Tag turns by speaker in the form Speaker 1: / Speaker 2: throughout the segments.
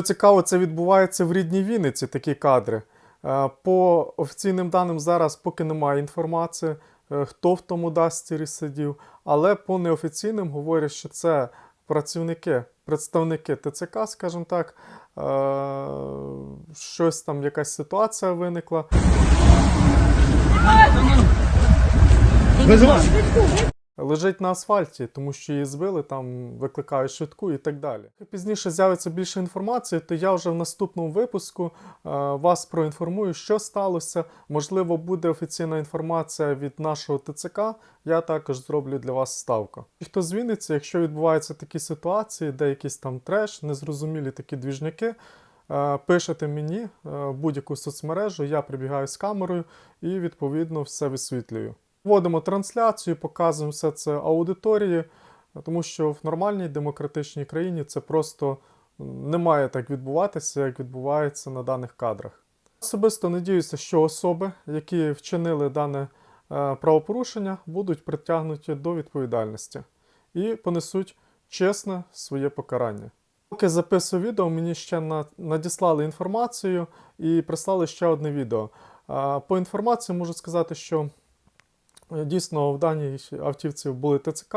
Speaker 1: Що цікаво, це відбувається в рідній Вінниці, такі кадри. Е, По офіційним даним зараз поки немає інформації, е, хто в тому дасті сидів, але по неофіційним говорять, що це працівники, представники ТЦК, скажімо так, е, щось там, якась ситуація виникла. Лежить на асфальті, тому що її збили, там викликають швидку і так далі. Пізніше з'явиться більше інформації, то я вже в наступному випуску е, вас проінформую, що сталося. Можливо, буде офіційна інформація від нашого ТЦК. Я також зроблю для вас ставку. І хто з якщо відбуваються такі ситуації, де якийсь там треш, незрозумілі такі двіжники. е, Пишете мені е, будь-яку соцмережу, я прибігаю з камерою і відповідно все висвітлюю. Вводимо трансляцію, показуємо все це аудиторії, тому що в нормальній демократичній країні це просто не має так відбуватися, як відбувається на даних кадрах. Особисто надіюся, що особи, які вчинили дане е, правопорушення, будуть притягнуті до відповідальності і понесуть чесне своє покарання. Поки записую відео, мені ще надіслали інформацію і прислали ще одне відео. По інформації можу сказати, що Е, Дійсно, в даній автівці були ТЦК.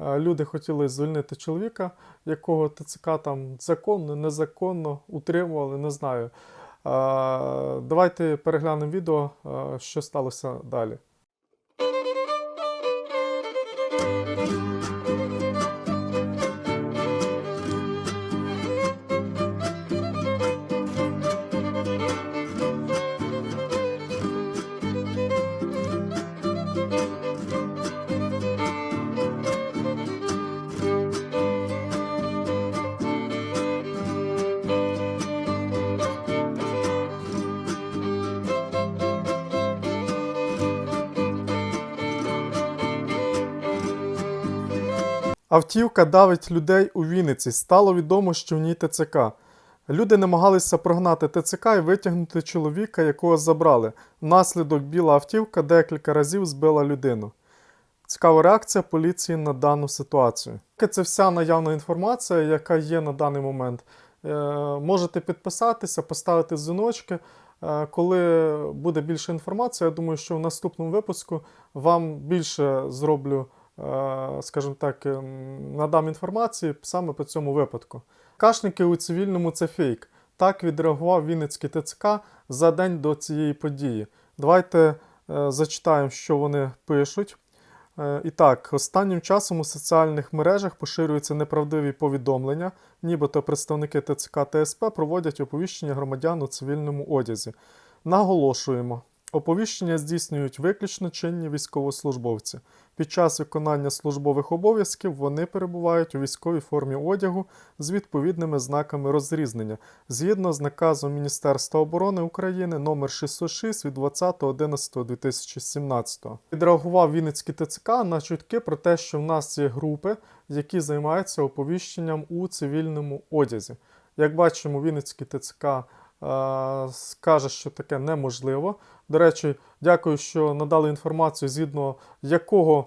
Speaker 1: Е, Люди хотіли звільнити чоловіка, якого ТЦК там законно, незаконно утримували, не знаю. Е, Давайте переглянемо відео, е, що сталося далі. Автівка давить людей у Вінниці. Стало відомо, що в ній ТЦК. Люди намагалися прогнати ТЦК і витягнути чоловіка, якого забрали. Внаслідок біла автівка декілька разів збила людину. Цікава реакція поліції на дану ситуацію. Це вся наявна інформація, яка є на даний момент. Е, можете підписатися, поставити дзвіночки. Е, коли буде більше інформації, я думаю, що в наступному випуску вам більше зроблю, скажімо так, ем, надам інформації саме по цьому випадку. Кашники у цивільному це фейк. Так відреагував Вінницький ТЦК за день до цієї події. Давайте е, зачитаємо, що вони пишуть. Е, І так, останнім часом у соціальних мережах поширюються неправдиві повідомлення, нібито представники ТЦК та СП проводять оповіщення громадян у цивільному одязі. Наголошуємо, оповіщення здійснюють виключно чинні військовослужбовці. Під час виконання службових обов'язків вони перебувають у військовій формі одягу з відповідними знаками розрізнення, згідно з наказом Міністерства оборони України номер 606 від 20.11.2017. Відреагував Вінницький ТЦК на чутки про те, що в нас є групи, які займаються оповіщенням у цивільному одязі. Як бачимо, Вінницький ТЦК скаже, що таке неможливо. До речі, дякую, що надали інформацію, згідно якого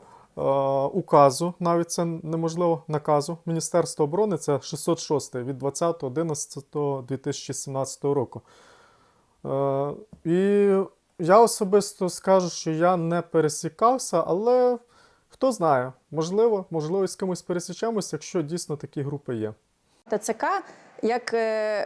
Speaker 1: указу, навіть це неможливо, наказу Міністерства оборони, це 606 від 20.11.2017 року. І я особисто скажу, що я не пересікався, але хто знає, можливо, можливо, з кимось пересічемось, якщо дійсно такі групи є.
Speaker 2: ТЦК як е,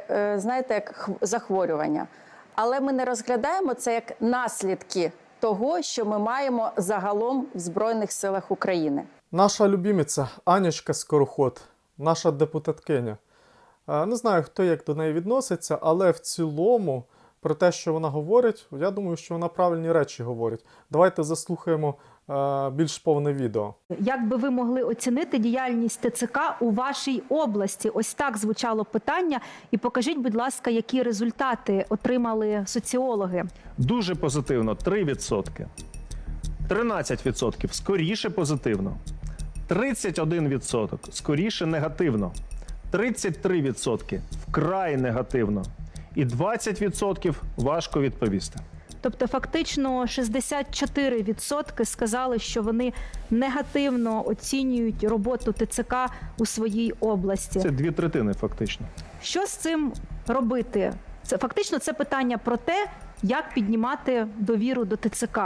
Speaker 2: е, знаєте, як хв- захворювання. Але ми не розглядаємо це як наслідки того, що ми маємо загалом в Збройних силах України.
Speaker 1: Наша любімиця Анічка Скороход, наша депутаткиня. Е, Не знаю, хто як до неї відноситься, але в цілому про те, що вона говорить, я думаю, що вона правильні речі говорить. Давайте заслухаємо більш повне відео.
Speaker 3: Як би ви могли оцінити діяльність ТЦК у вашій області? Ось так звучало питання. І покажіть, будь ласка, які результати отримали соціологи.
Speaker 4: Дуже позитивно 3%. 13% скоріше позитивно. 31% скоріше негативно. 33% вкрай негативно. І 20% важко відповісти.
Speaker 3: Тобто, фактично 64% сказали, що вони негативно оцінюють роботу ТЦК у своїй області.
Speaker 4: Це дві третини, фактично.
Speaker 3: Що з цим робити? Це фактично це питання про те, як піднімати довіру до ТЦК.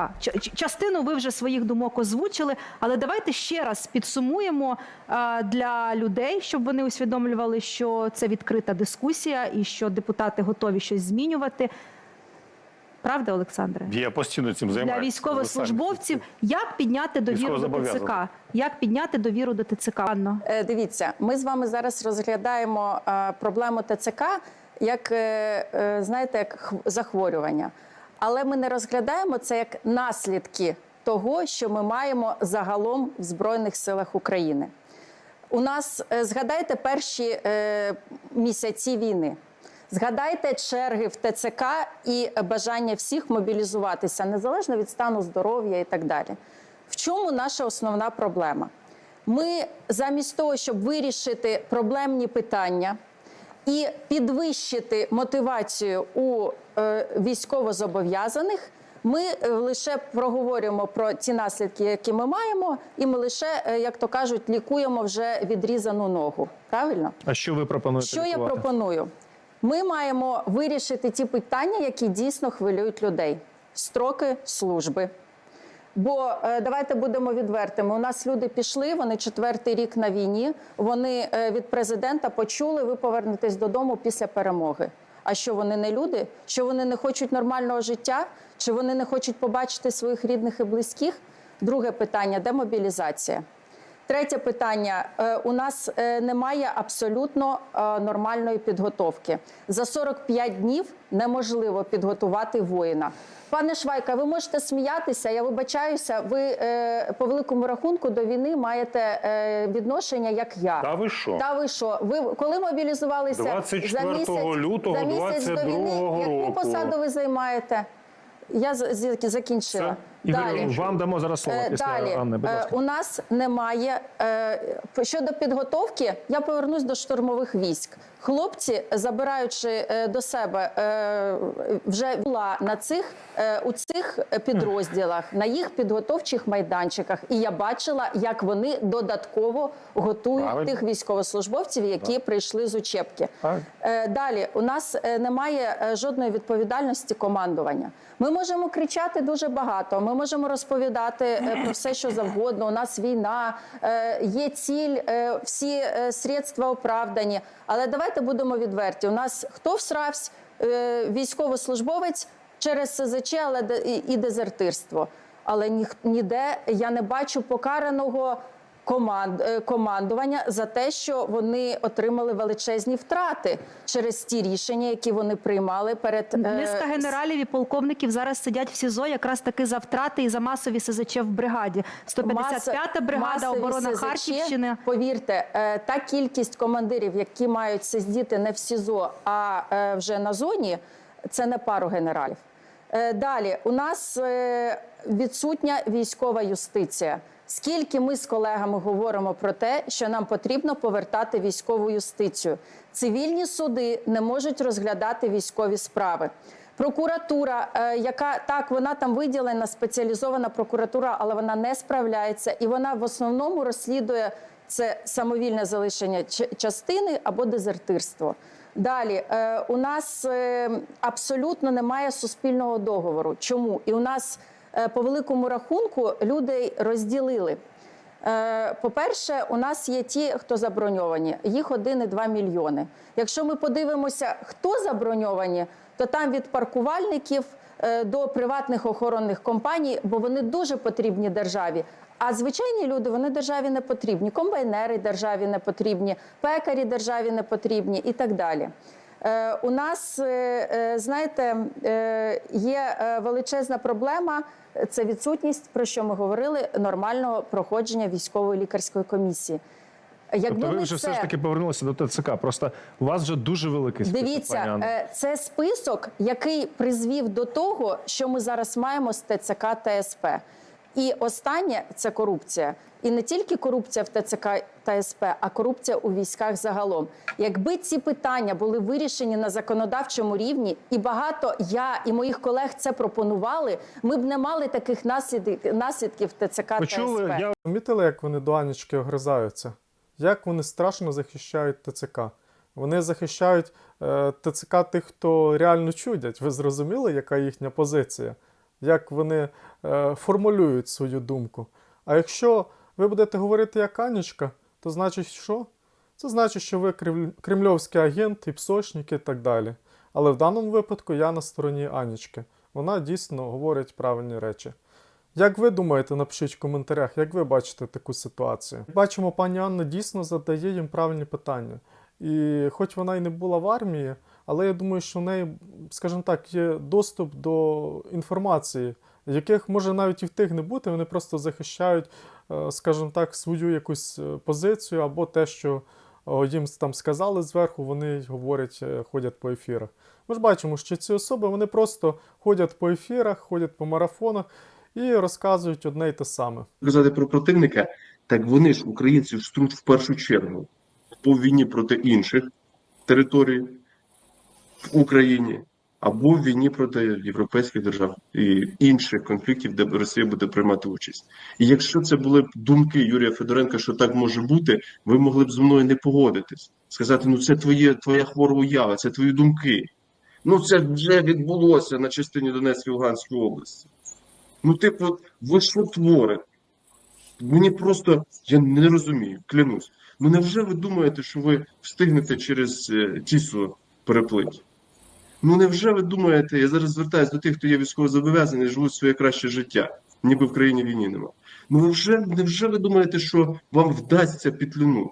Speaker 3: Частину ви вже своїх думок озвучили, але давайте ще раз підсумуємо е, для людей, щоб вони усвідомлювали, що це відкрита дискусія і що депутати готові щось змінювати. Правда, Олександре?
Speaker 5: Я постійно цим
Speaker 3: Для військовослужбовців як підняти довіру до ТЦК? Як підняти довіру до ТЦК? Анно?
Speaker 2: Е, Дивіться, ми з вами зараз розглядаємо е, проблему ТЦК як, е, е, знаєте, як хв- захворювання. Але ми не розглядаємо це як наслідки того, що ми маємо загалом в Збройних силах України. У нас е, згадайте перші е, місяці війни. Згадайте черги в ТЦК і бажання всіх мобілізуватися незалежно від стану здоров'я і так далі. В чому наша основна проблема? Ми замість того, щоб вирішити проблемні питання і підвищити мотивацію у е, військовозобов'язаних, ми е, лише проговорюємо про ті наслідки, які ми маємо, і ми лише, е, як то кажуть, лікуємо вже відрізану ногу. Правильно?
Speaker 4: А що ви пропонуєте?
Speaker 2: Що я пропоную? Ми маємо вирішити ті питання, які дійсно хвилюють людей: строки служби. Бо е, давайте будемо відвертими. У нас люди пішли, вони четвертий рік на війні. Вони е, від президента почули, ви повернетесь додому після перемоги. А що вони не люди? Що вони не хочуть нормального життя? Чи вони не хочуть побачити своїх рідних і близьких? Друге питання демобілізація. Третє питання: Е, у нас е, немає абсолютно е, нормальної підготовки. За 45 днів неможливо підготувати воїна. Пане Швайка, ви можете сміятися. Я вибачаюся. Ви по великому рахунку до війни маєте відношення, як я.
Speaker 5: Та ви що?
Speaker 2: Та ви що? Ви коли мобілізувалися
Speaker 5: 24
Speaker 2: за місяць,
Speaker 5: лютого
Speaker 2: за місяць до
Speaker 5: 22
Speaker 2: війни? Яку посаду ви займаєте? Я закінчила.
Speaker 4: Ігор,
Speaker 2: Далі.
Speaker 4: вам дамо зараз слово
Speaker 2: Е,
Speaker 4: після
Speaker 2: Далі
Speaker 4: Анни. Будь
Speaker 2: Е,
Speaker 4: ласка.
Speaker 2: у нас немає е, щодо підготовки. Я повернусь до штурмових військ. Хлопці, забираючи до себе, вже була на цих у цих підрозділах, на їх підготовчих майданчиках, і я бачила, як вони додатково готують
Speaker 5: Правильно.
Speaker 2: тих військовослужбовців, які прийшли з учебки.
Speaker 5: Так.
Speaker 2: Далі у нас немає жодної відповідальності командування. Ми можемо кричати дуже багато. Ми можемо розповідати е, про все, що завгодно. У нас війна, е, є ціль, е, всі средства оправдані. Але давайте будемо відверті. У нас хто всрався? Е, Військовослужбовець через СЗЧ, але і- дезертирство. Але ніде я не бачу покараного команд, е, командування за те, що вони отримали величезні втрати через ті рішення, які вони приймали перед е,
Speaker 3: Низка генералів і полковників зараз сидять в СІЗО якраз таки за втрати і за масові СЗЧ в бригаді. 155-та бригада оборона
Speaker 2: СЗЧ.
Speaker 3: Харківщини.
Speaker 2: Повірте, е, та кількість командирів, які мають сидіти не в СІЗО, а вже на зоні, це не пару генералів. Далі у нас відсутня військова юстиція. Скільки ми з колегами говоримо про те, що нам потрібно повертати військову юстицію? Цивільні суди не можуть розглядати військові справи. Прокуратура, е, яка так вона там виділена, спеціалізована прокуратура, але вона не справляється, і вона в основному розслідує це самовільне залишення частини або дезертирство. Далі е, у нас е, абсолютно немає суспільного договору. Чому? І у нас по великому рахунку людей розділили. Е, По-перше, у нас є ті, хто заброньовані, їх 1,2 мільйони. Якщо ми подивимося, хто заброньовані, то там від паркувальників е, до приватних охоронних компаній, бо вони дуже потрібні державі. А звичайні люди вони державі не потрібні. Комбайнери державі не потрібні, пекарі державі не потрібні і так далі. Е, У нас, е, е, знаєте, є величезна проблема. Це відсутність, про що ми говорили, нормального проходження військової лікарської комісії. Якби
Speaker 4: Тобто ви вже
Speaker 2: це...
Speaker 4: все ж таки повернулися до ТЦК. Просто у вас вже дуже великий список.
Speaker 2: Дивіться, це список, який призвів до того, що ми зараз маємо з ТЦК та СП. І останнє це корупція. І не тільки корупція в ТЦК та СП, а корупція у військах загалом. Якби ці питання були вирішені на законодавчому рівні, і багато я і моїх колег це пропонували, ми б не мали таких наслідків, наслідків ТЦК
Speaker 4: Почули,
Speaker 2: та СП.
Speaker 4: я
Speaker 1: Помітили, як вони до Анічки огризаються? Як вони страшно захищають ТЦК? Вони захищають е, ТЦК тих, хто реально чудять. Ви зрозуміли, яка їхня позиція? Як вони е, формулюють свою думку? А якщо ви будете говорити як Анічка, то значить що? Це значить, що ви крем- кремльовський агент і псошник і так далі. Але в даному випадку я на стороні Анічки. Вона дійсно говорить правильні речі. Як ви думаєте, напишіть в коментарях, як ви бачите таку ситуацію? Бачимо, пані Анна дійсно задає їм правильні питання. І хоч вона й не була в армії, але я думаю, що в неї, скажімо так, є доступ до інформації, яких може навіть і в тих не бути, вони просто захищають, е, скажімо так, свою якусь е, позицію або те, що їм там сказали зверху, вони говорять, е, ходять по ефірах. Ми ж бачимо, що ці особи вони просто ходять по ефірах, ходять по марафонах і розказують одне й те саме.
Speaker 5: казати про противника, так вони ж українців ждуть в першу чергу по війні проти інших територій в Україні або в війні проти європейських держав і інших конфліктів, де Росія буде приймати участь. І якщо це були б думки Юрія Федоренка, що так може бути, ви могли б зі мною не погодитись, сказати: ну це твоє твоя хвора уява, це твої думки. Ну це вже відбулося на частині Донецької Луганської області. Ну, типу, ви що творите? Мені просто я не розумію, клянусь. Ну невже ви думаєте, що ви встигнете через е, тісу переплити? Ну невже ви думаєте, я зараз звертаюся до тих, хто є військовозобов'язаний, живуть своє краще життя, ніби в країні війни нема. Ну вже, невже ви думаєте, що вам вдасться підлинути?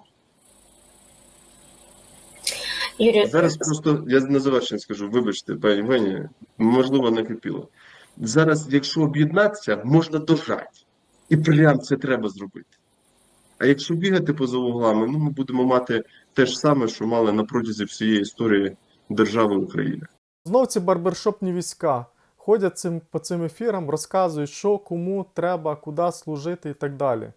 Speaker 6: Юрій,
Speaker 5: Зараз просто я на завершення скажу, вибачте, пані Вені, можливо, накипіло. Зараз, якщо об'єднатися, можна дожати. І прям це треба зробити. А якщо бігати поза углами, ну ми будемо мати те ж саме, що мали на протязі всієї історії держави України.
Speaker 1: Знов ці барбершопні війська ходять цим, по цим ефірам, розказують, що кому треба, куди служити і так далі.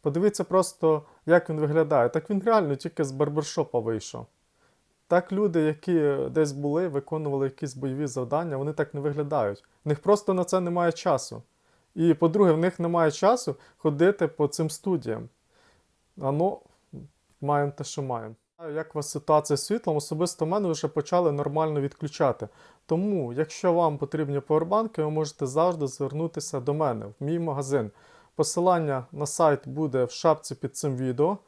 Speaker 1: Подивіться просто, як він виглядає. Так він реально тільки з барбершопа вийшов. Так люди, які десь були, виконували якісь бойові завдання, вони так не виглядають. В них просто на це немає часу. І, по-друге, в них немає часу ходити по цим студіям. А ну, маємо те, що маємо. Як у вас ситуація з світлом, особисто в мене вже почали нормально відключати. Тому, якщо вам потрібні повербанки, ви можете завжди звернутися до мене в мій магазин. Посилання на сайт буде в шапці під цим відео.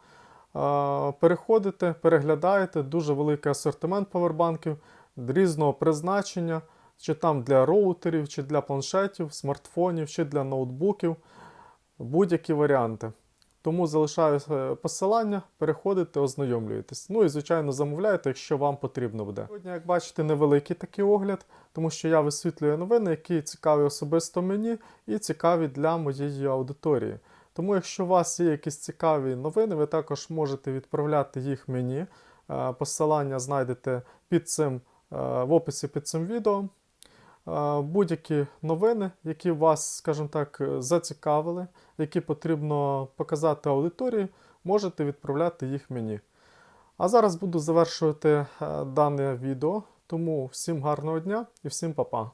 Speaker 1: Переходите, переглядаєте, дуже великий асортимент повербанків різного призначення, чи там для роутерів, чи для планшетів, смартфонів, чи для ноутбуків. Будь-які варіанти. Тому залишаю е, посилання, переходите, ознайомлюєтесь. Ну і, звичайно, замовляйте, якщо вам потрібно буде. Сьогодні, як бачите, невеликий такий огляд, тому що я висвітлюю новини, які цікаві особисто мені і цікаві для моєї аудиторії. Тому, якщо у вас є якісь цікаві новини, ви також можете відправляти їх мені. Е, Посилання знайдете під цим, е, в описі під цим відео. Будь-які новини, які вас, скажімо так, е, зацікавили, які потрібно показати аудиторії, можете відправляти їх мені. А зараз буду завершувати е, дане відео. Тому всім гарного дня і всім па-па.